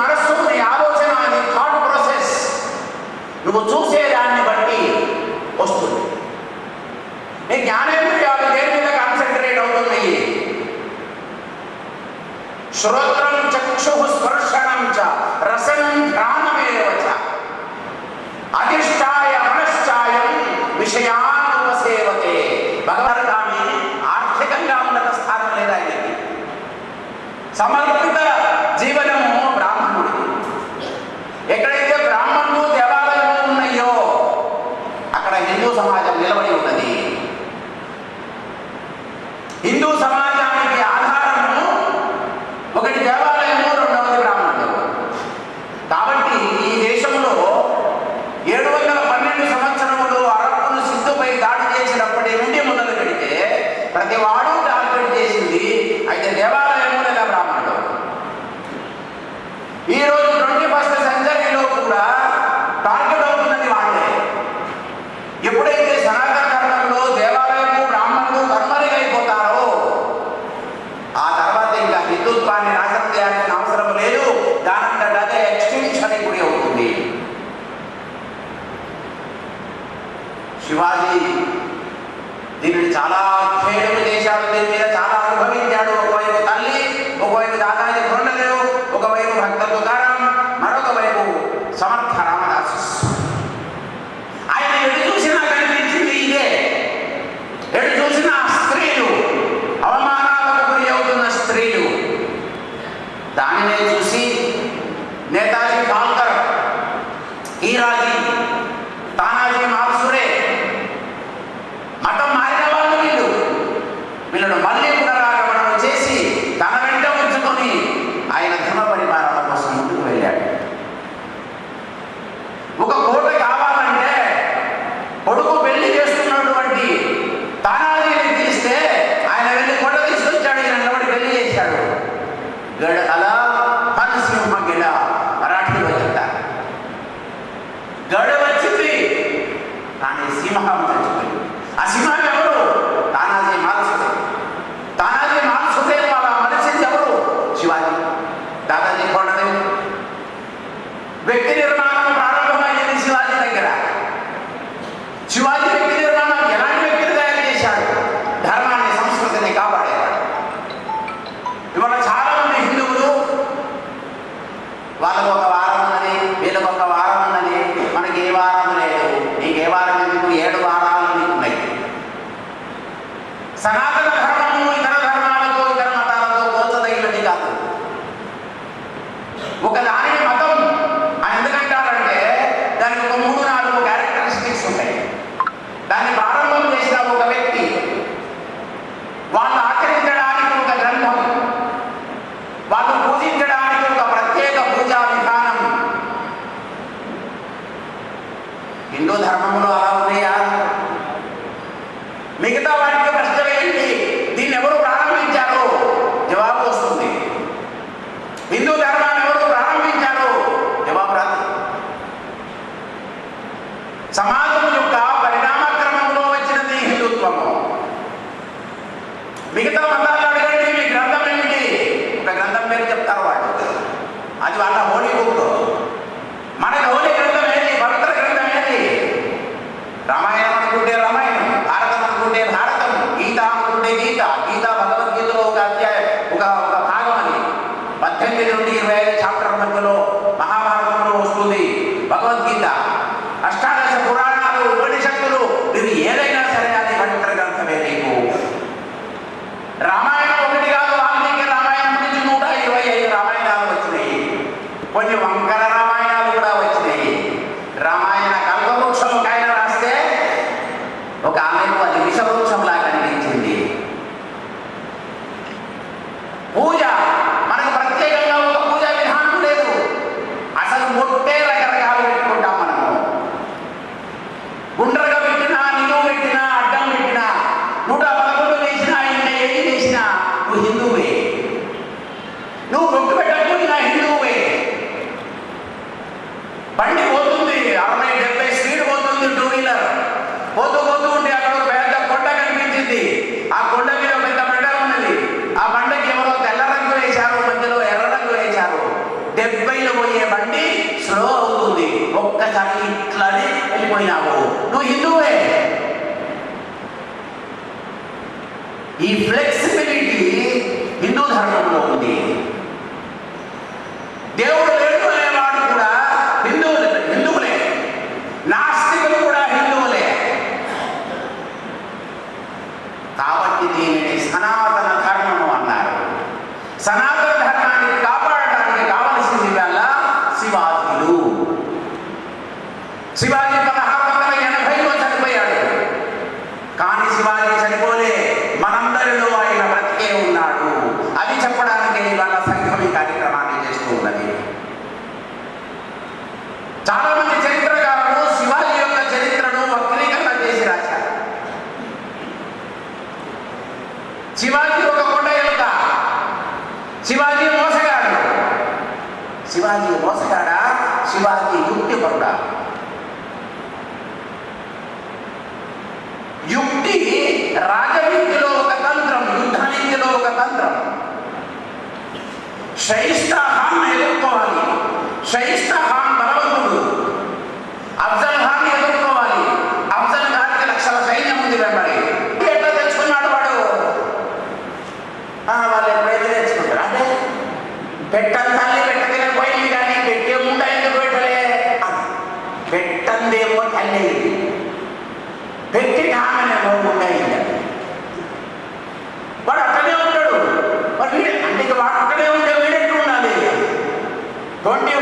మనస్సు నీ ఆలోచన నీ థాట్ ప్రాసెస్ నువ్వు చూసే దాన్ని బట్టి వస్తుంది. నీ జ్ఞానేంద్రియాలు దేని మీద కాన్సన్ట్రేట్ అవుతున్నాయి? శ్రోత్రం చక్షు స్పర్శనం చ రసం ధ్యానమేవచ అధిష్టాయ మనశ్చాయం విషయానుపసేవతే. భగవద్గామి ఆర్థికంగా ఉన్నత స్థానం లేదా ఆయనకి? సమర్పి శివాజీ దీనిని చాలా అధ్యయనం చేశారు. దీని మీద చాలా గ్రామంలో అలా in the way عابدين إحسانا की युक्ति पकड़ा युक्ति राजनीति लोगों तंत्र युद्धानीति लोगों का तंत्र శైష్ఠాహాం ఎదుర్కోవాలి శైష్ఠాహాం బలవంతుడు అఫ్జల్ హాన్ Don't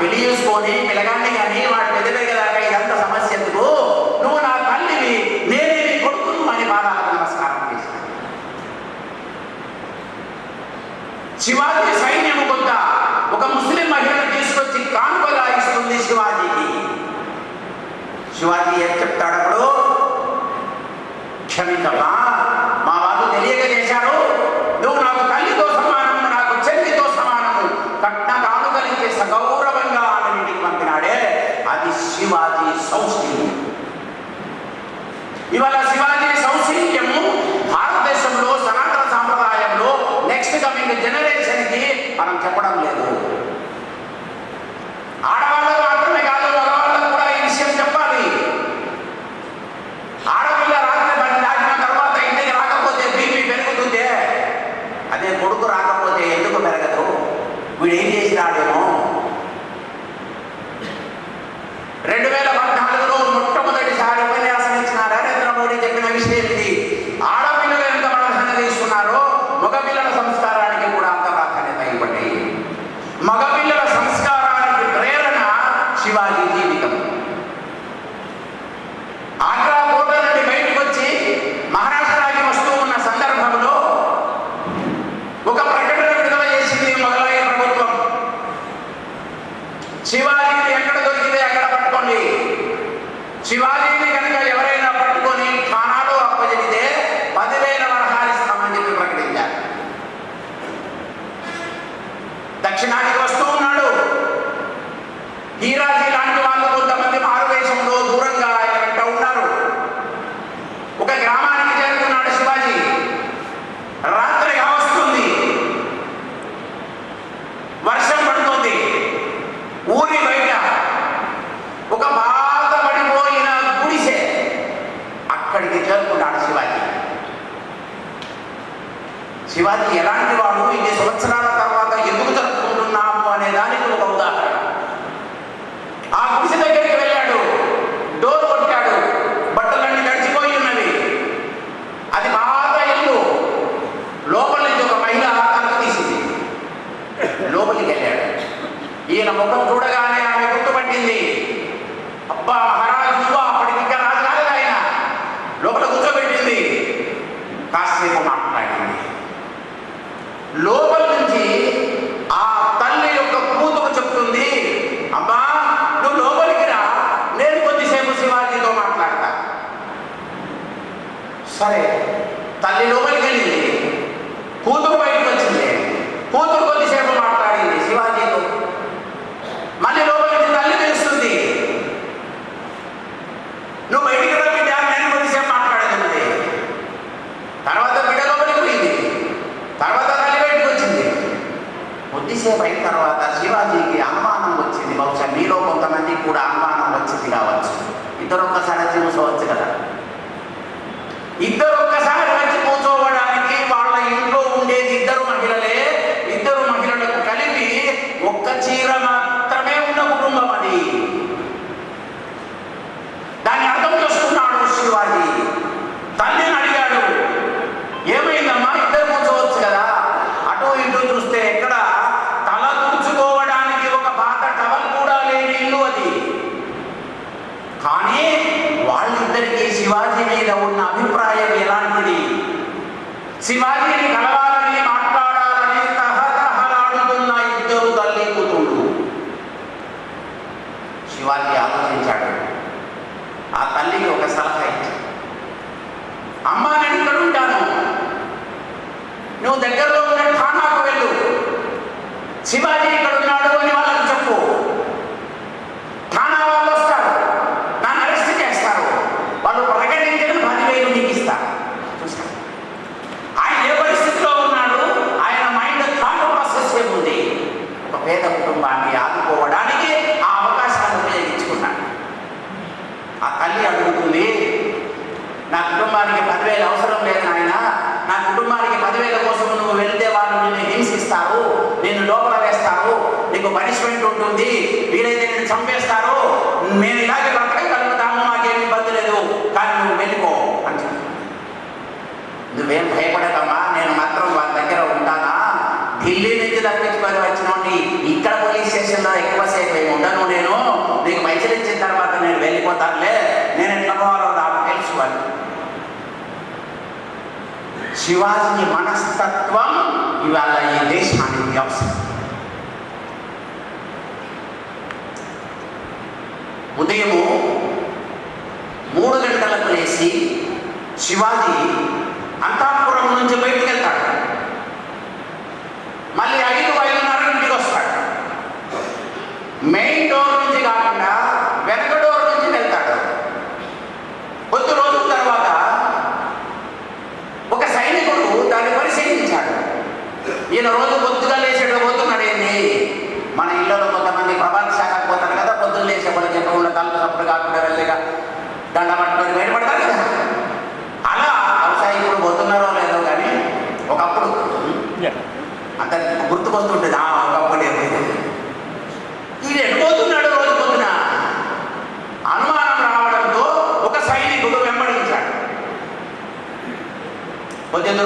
పెళ్ళి చేసుకొని పిల్లగాడిని కానీ వాడు పెద్ద పెరిగేదాకా ఇదంత సమస్య ఎందుకు? నువ్వు నా తల్లివి నేనే నీ కొడుకును అని బాధాలకు నమస్కారం చేశాను శివాజీ సైన్యం కొంత ఒక ముస్లిం మహిళను తీసుకొచ్చి కానుకగా ఇస్తుంది శివాజీకి. శివాజీ ఏం చెప్తాడప్పుడు క్షమితమా ఇవాళ శివాజీ సౌశీల్యము భారతదేశంలో సనాతన సాంప్రదాయంలో నెక్స్ట్ కమింగ్ జనరేషన్ జనరేషన్కి మనం చెప్పడం లేదు. ఆడవాళ్ళు మాత్రమే కాదు మగవాళ్ళకు కూడా ఈ విషయం చెప్పాలి. ఆడపిల్ల రాత్రి పని దాటిన తర్వాత ఇంటికి రాకపోతే బీపీ పెరుగుతుందే. అదే కొడుకు రాకపోతే ఎందుకు పెరగదు? వీడు ఏం చేసినాడేమో? రాత్రి కావస్తుంది. వర్షం పడుతుంది. ఊరి బయట ఒక బాధ పడిపోయిన గుడిసె అక్కడికి చేరుకున్నాడు శివాజీ. శివాజీ ఎలా శివాజీ మనస్తత్వం ఇవాళ ఈ దేశానికి అవసరం. ఉదయం మూడు గంటలకు లేచి శివాజీ అంతాపురం నుంచి బయటకు ఈయన రోజు పొద్దుగా లేచేటప్పుడు పోతున్నాడు ఏంది? మన ఇళ్ళలో కొంతమంది ప్రమాణ శాఖకు పోతారు కదా పొద్దున లేచేప్పుడు చెప్పకుండా తల్లి తప్పుడు కాకుండా వెళ్ళగా దండ పట్టుకొని బయటపడతారు కదా. అలా వ్యవసాయకుడు పోతున్నారో లేదో కానీ ఒకప్పుడు అంత గుర్తుకొస్తుంటుంది ఆ ఒకప్పుడు ఏమైంది? ఇది ఎడిపోతున్నాడు రోజు పొద్దున? అనుమానం రావడంతో ఒక సైనికుడు వెంబడించాడు. పొద్దున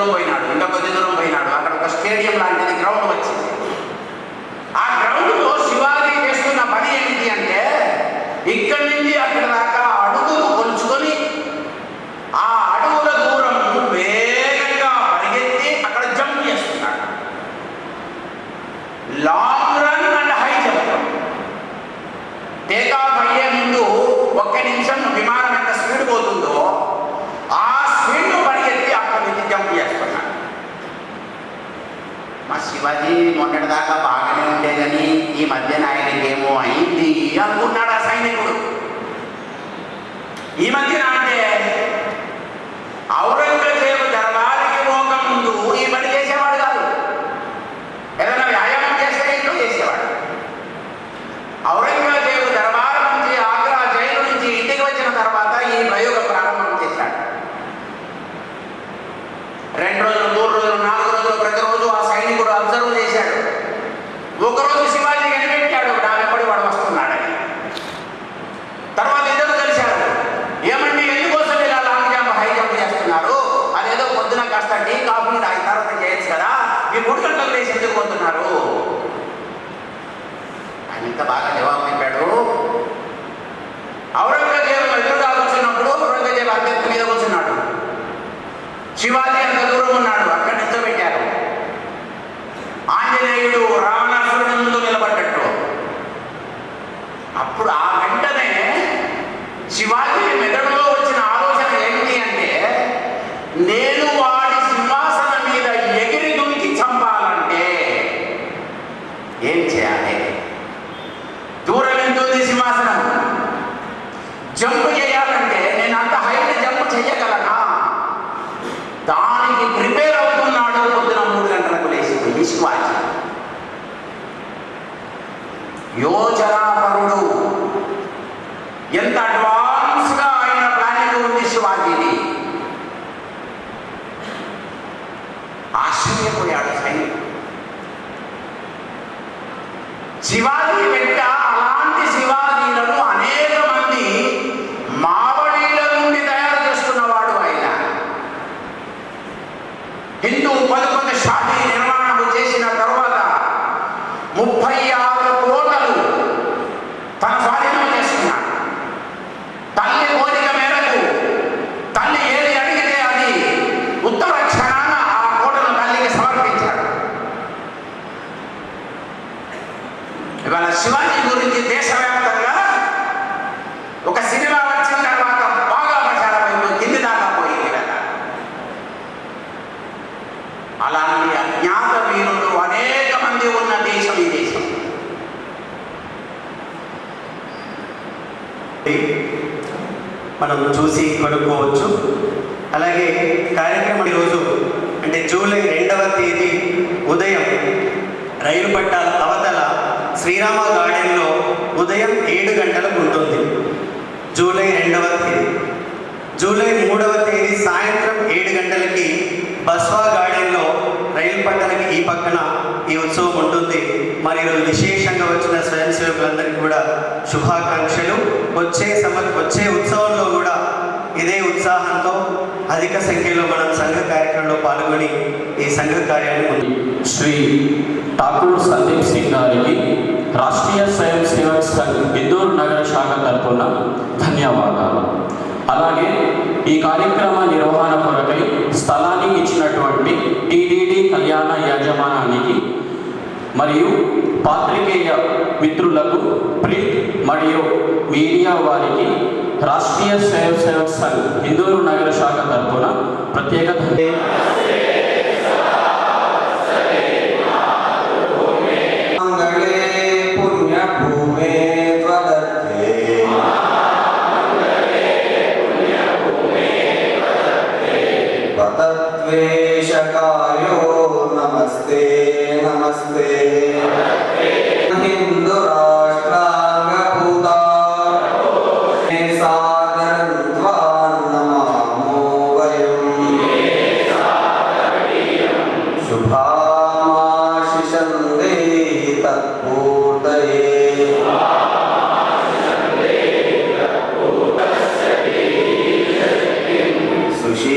తర్వాత ఈ ప్రయోగం ప్రారంభం చేశాడు. రెండు రోజులు మూడు రోజులు నాలుగు రోజులు ప్రతిరోజు ఆ సైనికుడు అబ్జర్వ్ చేశాడు. ఒకరోజు శివాజీ కనిపెట్టాడు నా వెంబడి వాడు వస్తున్నాడని తర్వాత ఇద్దరు కలిశారు. ఏమండి ఎందుకోసం ఇలా లాంగ్ జంప్ హై జంప్ చేస్తున్నారు? అదేదో పొద్దున కాస్త టీ కాఫీ తర్వాత చేయొచ్చు కదా? ఈ మూడు గంటలు లేచి ఎందుకు పోతున్నారు? ఆయన ఇంత బాగా జవాబు శివాజీ అంత దూరం ఉన్నాడు. అక్కడ నిల్చోబెట్టారు ఆంజనేయుడు రావణాసురుడు ముందు నిలబడ్డట్టు అప్పుడు ఆ వెంటనే శివాజీ మెదడులో వచ్చిన ఆలోచన ఏంటి అంటే నేను వాడి సింహాసనం మీద ఎగిరి దుంకి చంపాలంటే ఏం చేయాలి దూరం ఎంత ఉంది సింహాసనం జంప్ చేయాలంటే నేను అంత హైట్ జంప్ చేయగలనా దానికి ప్రిపేర్ అవుతున్నాడు పొద్దున మూడు గంటలకు లేచి శివాజీ యోజనాపరుడు ఎంత అడ్వాన్స్గా ఆయన ప్లానింగ్ ఉంది శివాజీది ఆశ్చర్యపోయాడు సైనికుడు శివాజీ వెంట అలాంటి శివాజీలను మనం చూసి కొనుక్కోవచ్చు. అలాగే కార్యక్రమం ఈరోజు అంటే జూలై రెండవ తేదీ ఉదయం రైలు పట్టాల అవతల శ్రీరామ గార్డెన్లో ఉదయం ఏడు గంటలకు ఉంటుంది. జూలై రెండవ తేదీ. జూలై మూడవ తేదీ సాయంత్రం ఏడు గంటలకి బస్వా గార్డెన్లో రైలు పట్టాలకి ఈ పక్కన ఈ ఉత్సవం ఉంటుంది. మరి ఈరోజు విశేషంగా వచ్చిన స్వయం సేవకులందరికీ కూడా శుభాకాంక్షలు. వచ్చే సమ వచ్చే ఉత్సవంలో కూడా ఇదే ఉత్సాహంతో అధిక సంఖ్యలో మనం సంఘ కార్యక్రమంలో పాల్గొని ఈ సంఘ కార్యాన్ని శ్రీ ఠాకూర్ సందీప్ సింగ్ గారికి రాష్ట్రీయ స్వయం సేవక్ సంఘ్ ఇందూరు నగర శాఖ తరఫున ధన్యవాదాలు. అలాగే ఈ కార్యక్రమ నిర్వహణ కొరకై స్థలానికి ఇచ్చినటువంటి టీడీడీ కళ్యాణ యాజమానానికి మరియు పాత్రికేయ మిత్రులకు ప్రింట్ మరియు మీడియా వారికి రాష్ట్రీయ స్వయం సేవక్ సంఘ్ ఇందూరు నగర శాఖ తరఫున ప్రత్యేక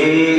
Peace.